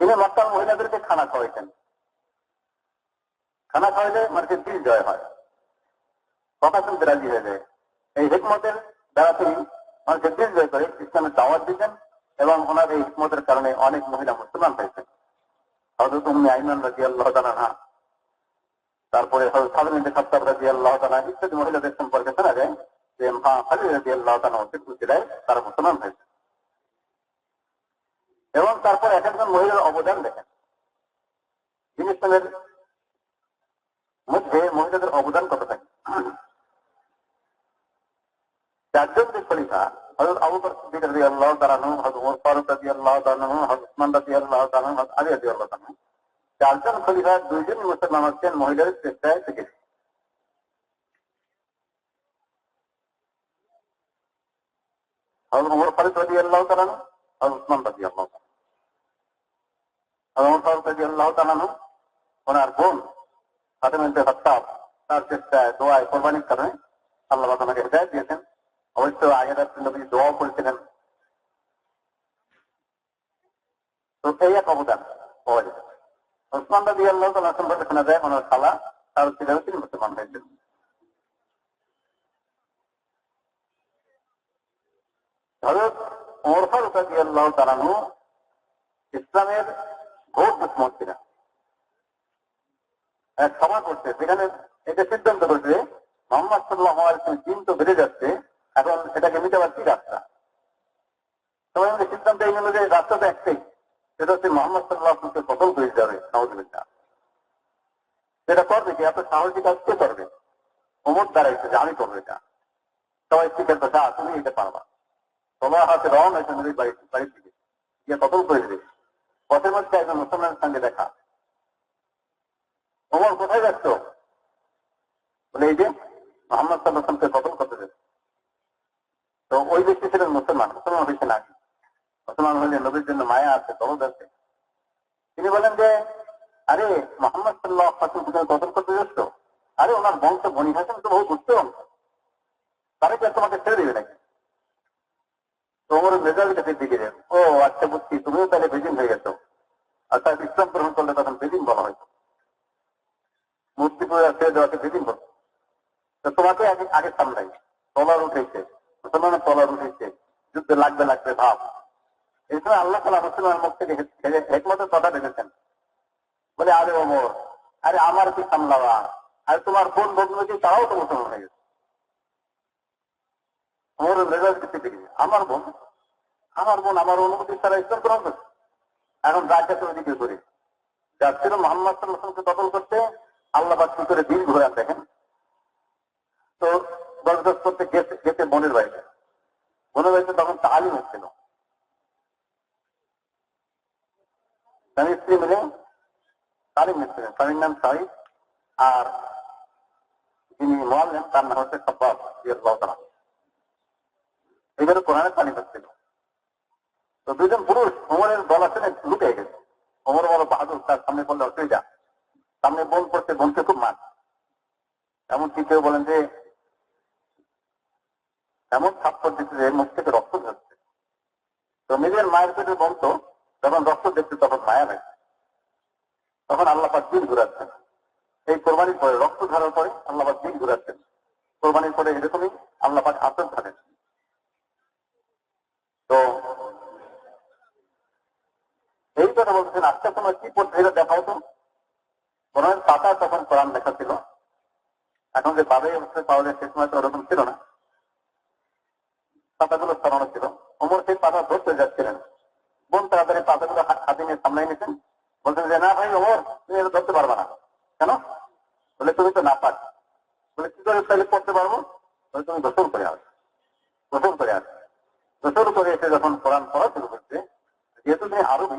তিনি মক্কার মহিলাদেরকে খানা খাওয়াইতেন। খানা খাওয়াইলে মানুষের দিল জয় হয়। কথা শুনতে রাজি হয়ে যায়। এই হিকমতের দ্বারা তিনি মানুষের দিল জয় করে, ইসলামের দাওয়াত দিতেন এবং ওনার এই হিকমতের কারণে অনেক মহিলা মুসলমান হয়েছেন। হজরত উম্মি আইমান রাজি আল্লাহ তালা তারপরে সাদমিন খাত্তাব রাজি আল্লাহ তালা ইত্যাদি মহিলাদের সম্পর্কে শোনা যায় যে মা খালি রাজি আল্লাহ তালা জেলায় তারা মুসলমান হয়েছে এবং তারপর এক একজন মহিলার অবদান দেখেন। ইসলামের মধ্যে মহিলাদের অবদান কত থাকে? চারজন যে খলিফা হজরত আবু বকর তাআলা আনহু, হযরত ওমর ফারুক রাদিয়াল্লাহু তাআলা আনহু, হযরত উসমান আনহু, হযরত আলী তাআলা আনহু। চারজন খলিফা দুইজন মুসলমান মহিলাদের চেষ্টায় থেকে হযরত ওমর ফারুক রাদিয়াল্লাহু তাআলা আনহু, হযরত উসমান রাদিয়াল্লাহু তাআলা ওনার বোন তার চেষ্টায় দোয়ায় কোরবানির কারণে আল্লাহ দিয়েছেন। অবশ্য আগের নবী দোয়াও করেছিলেন। তো এক অবদান ইসলামের ভোট এক সময় করছে, সেখানে এটা সিদ্ধান্ত করছে, মোহাম্মদ সাল্লাহ দিন তো বেড়ে যাচ্ছে, এখন এটাকে মিটাবার কি রাস্তা। সবাই আমাদের সিদ্ধান্ত এই নিল যে রাস্তাটা একটাই, সেটা হচ্ছে মোহাম্মদ সাল্লাহকে কতল করে যাবে সহযোগিতা সেটা করবে কি, এত সাহসী কাজ কে করবে? অমর দাঁড়াইছে যে আমি করব এটা। সবাই তো যা তুমি এটা পারবা। তোমার হাতে রওনা হয়েছে বাড়ির দিকে। গিয়ে কতল করে দেবে। পথের মধ্যে একজন মুসলমানের সঙ্গে দেখা। ওমর কোথায় যাচ্ছ? বলে, এই যে মোহাম্মদ সাল্লাহামকে কতল করতে দেবে? তো ওই ব্যক্তি ছিলেন মুসলমান মুসলমান হয়েছে না মুসলমান হলে নবীর জন্য মায়া আছে, দরদ আছে। তিনি বলেন যে, আরে, মোহাম্মদ সাল্লাহ তুমি কতল করতে যাচ্ছ? আরে, ওনার বংশ বনি হাসিম তো বহু বুঝতে বংশ তারা কি তোমাকে ছেড়ে দেবে নাকি? তো ওমর মেজাজটা দিকে ও আচ্ছা বুঝছি, তুমিও তাহলে বেদিন হয়ে গেছো। আচ্ছা ইসলাম গ্রহণ করলে তখন বেদিন বলা হয়তো মূর্তি পূজা ছেড়ে দেওয়াকে বেদিন বলো তোমাকে আগে আগে সামলাই। তলার উঠেছে। মুসলমানের তলার উঠেছে। যুদ্ধে লাগবে লাগবে, ভাব। এই আল্লাহ তালা মুসলমানের মুখ থেকে একমতের কথা দেখেছেন বলে, আরে ওমর, আরে আমার কি সামলাবা আর তোমার বোন বন্ধুকে তারাও তো মুসলমান হয়ে গেছে। ওমর মেজাজ কিছু দেখি আমার বোন আমার বোন আমার অনুমতি ছাড়া ইসলাম গ্রহণ করছে। এখন রাজ্যের ওইদিকে করে যাচ্ছিল মোহাম্মদ সাল্লাহকে দখল করতে আল্লাহ বাদ করে দিন ঘুরে দেখেন। তো দশ করতে গেছে গেছে বোনের বাড়িতে বোনের বাড়িতে তখন তালিম হচ্ছিল স্বামী স্ত্রী মিলে তালিম নিচ্ছিলেন স্বামীর নাম সাহিদ আর যিনি মোয়াল্লেন তার নাম হচ্ছে সব্বাব এইভাবে কোরআনের তালিম হচ্ছিল তো দুজন পুরুষ ওমরের দল আসলে লুকে গেছে। ওমর বড় বাহাদুর তার সামনে বললে অসুবিধা সামনে বোন করছে বোনকে খুব মান এমনকি কেউ বলেন যে, এমন থাপ্পড় দিচ্ছে যে মুখ থেকে রক্ত ঝরছে। তো নিজের মায়ের পেটে বলতো, যখন রক্ত দেখছে তখন মায়া লাগে। তখন আল্লাপাক দিন ঘুরাচ্ছেন। এই কোরবানির পরে, রক্ত ধারার পরে আল্লাপাক দিন ঘুরাচ্ছেন। কোরবানির পরে এরকমই আল্লাপাক আসন থাকেন তো এই কথা সময় কি পড়ছে এটা দেখাও তো কোরআনের পাতা তখন কোরআন লেখা ছিল। এখন যে বাবাই অবস্থায় পাওয়া যায় সে সময় তো ওরকম ছিল না। পাতাগুলো সরানো ছিল। ওমর সেই পাতা ধরতে যাচ্ছিলেন। বোন তাড়াতাড়ি পাতাগুলো হাতে নিয়ে সামলাই নিয়েছেন বলছেন যে, না ভাই, ওমর, তুমি এটা ধরতে পারবা না। কেন? বলে, তুমি তো না পার বলে, কি করে তাহলে পড়তে পারব? বলে, তুমি গোসল করে আস গোসল করে আস গোসল করে এসে যখন কোরআন পড়া শুরু করছে যেহেতু তুমি আরবি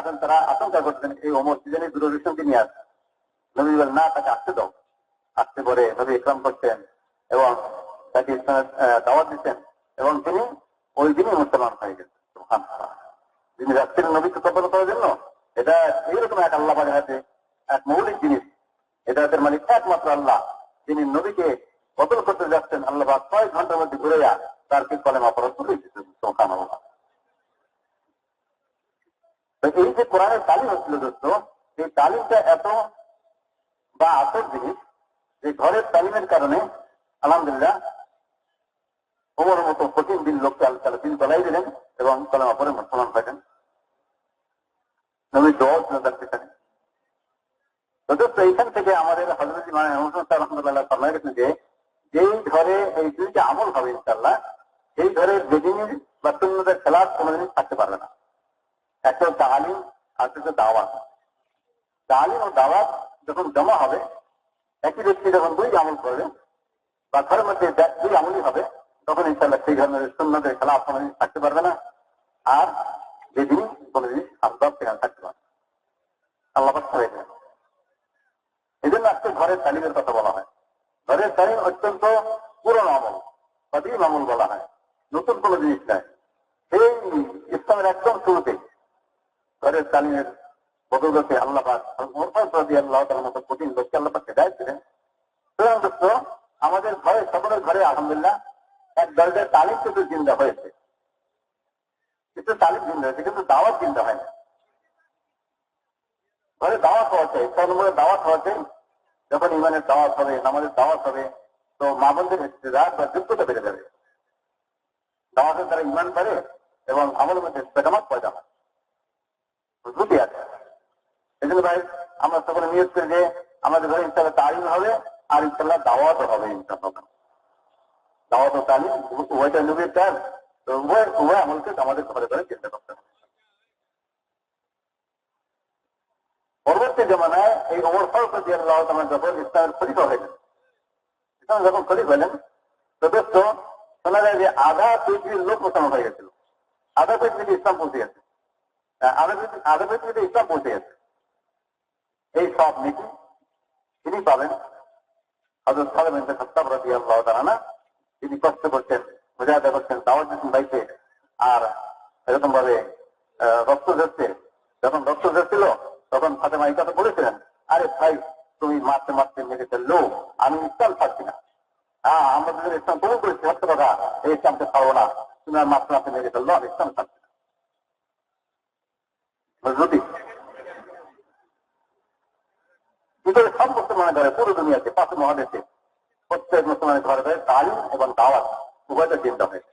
যখন গিয়েছেন অন্যান্য মুসলমানদের নিয়ে আসবে নবী বলেন, না, তাকে আসতে দাও। আসতে পরে নবী ইসলাম করছেন এবং তাকে ইসলামের দাওয়াত দিচ্ছেন এবং তিনি ওই দিনই মুসলমান হয়ে গেছেন। যিনি যাচ্ছিলেন নবীকে কবল করার জন্য, এটা এইরকম এক আল্লাহ হাতে, এক মৌলিক জিনিস। এটা এদের মালিক একমাত্র আল্লাহ। তিনি নবীকে বদল করতে যাচ্ছেন আল্লাহ ছয় ঘণ্টার মধ্যে ঘুরে যা তার কি কলেমা সুবহানাল্লাহ। এই যে কোরআনের তালিম হচ্ছিল দোস্ত, এই তালিমটা এত বা আসল জিনিস যে ঘরের তালিমের কারণে, আলহামদুলিল্লাহ, ওমর মতো কঠিন দিন লোককে আল্লাহ দিন চলাই দিলেন এবং কলেমা পরে মুসলমান তো এইখান থেকে আমাদের হজরত মানে রহমতুল্লাহ ফরমাই গেছেন যে, যেই ঘরে এই দুইটা আমল হবে ইনশাল্লাহ সেই ঘরে বেদিনীর বা শূন্যদের খেলাফ কোনোদিনই থাকতে পারবে না। একটা তালিম আর একটা দাওয়াত। তালিম ও দাওয়াত যখন জমা হবে, একই ব্যক্তি যখন দুই আমল করবে বা ঘরের মধ্যে দুই আমলই হবে, তখন ইনশাল্লাহ সেই ধরনের সুন্নতের খেলাফ কোনোদিন থাকতে পারবে না। আর যেদিন কোনোদিন আন্দাজ সেখানে থাকতে পারবে আল্লাহ পাক করে এই জন্য আজকে ঘরের তালিমের কথা বলা হয়। ঘরের তালিম অত্যন্ত পুরনো আমল কদিম আমল বলা হয়। নতুন কোনো জিনিস নয় সেই ইসলামের একদম শুরুতে ঘরের তালিমের বদৌলতে আল্লাহ পাক মোরফাদি আল্লাহ তালার মতো কঠিন লোককে আল্লাহ পাক হেদায়ত দিলেন। সুতরাং দোস্ত, আমাদের ঘরে, সকলের ঘরে, আলহামদুলিল্লাহ, এক দরজার তালিম কিন্তু জিন্দা হয়েছে। কিন্তু তালিম জিন্দা হয়েছে, কিন্তু দাওয়াত জিন্দা হয় ঘরে দাওয়াত হওয়া চাই নম্বরে দাওয়াত হওয়া চাই। যখন ইমানের দাওয়াত হবে, নামাজের দাওয়াত হবে, তো মা বোনদের রাত বা যোগ্যতা বেড়ে যাবে। দাওয়াতের দ্বারা ইমান বাড়ে এবং আমলের মধ্যে পেটামাত পয়দা হয় বুঝলি আছে ভাই, আমরা সকলে নিয়োগ করি যে আমাদের ঘরে ইনশাল্লাহ তালিম হবে, আর ইনশাল্লাহ দাওয়াতও হবে ইনশাল্লাহ দাওয়াত ও তালিম উভয়টা নবীর কাজ, তো উভয় উভয় আমলকে আমাদের ঘরে ঘরে চিন্তা করতে হবে। পরবর্তী জমানায় এই ওমর ফারুক আল্লাহ তাআলা যখন ইসলামের খলিফা হলেন ইসলাম যখন খলিফা হলেন তো দোস্ত শোনা যায় যে আধা পৃথিবীর লোক মুসলমান হয়ে গেছিল। আধা পৃথিবীতে ইসলাম পৌঁছে গেছে। আধা পৃথিবীতে ইসলাম পৌঁছে গেছে। এই সব নীতি তিনি পাবেন তিনি কষ্ট করছেন মুজাহিদা করছেন দাওয়াত দিচ্ছেন ভাইকে আর এরকম ভাবে রক্ত ঝরছে। যখন রক্ত ঝরছিল, তখন ফাতেমা এই কথা বলেছিলেন, আরে ভাই, তুমি মারতে মারতে মেরে ফেলল আমি ইসলাম থাকছি না। হ্যাঁ আমরা যদি ইসলাম কবুল করেছি সত্য কথা, এই ইসলামকে পারব না। তুমি আর মারতে মারতে মেরে ফেলল আমি ইসলাম থাকছি না। কিন্তু সব মুসলমানের ঘরে, পুরো দুনিয়াতে পাঁচ মহাদেশে প্রত্যেক মুসলমানের ঘরে ঘরে তালিম এবং দাওয়াত, উভয়টা চিন্তা হয়েছে।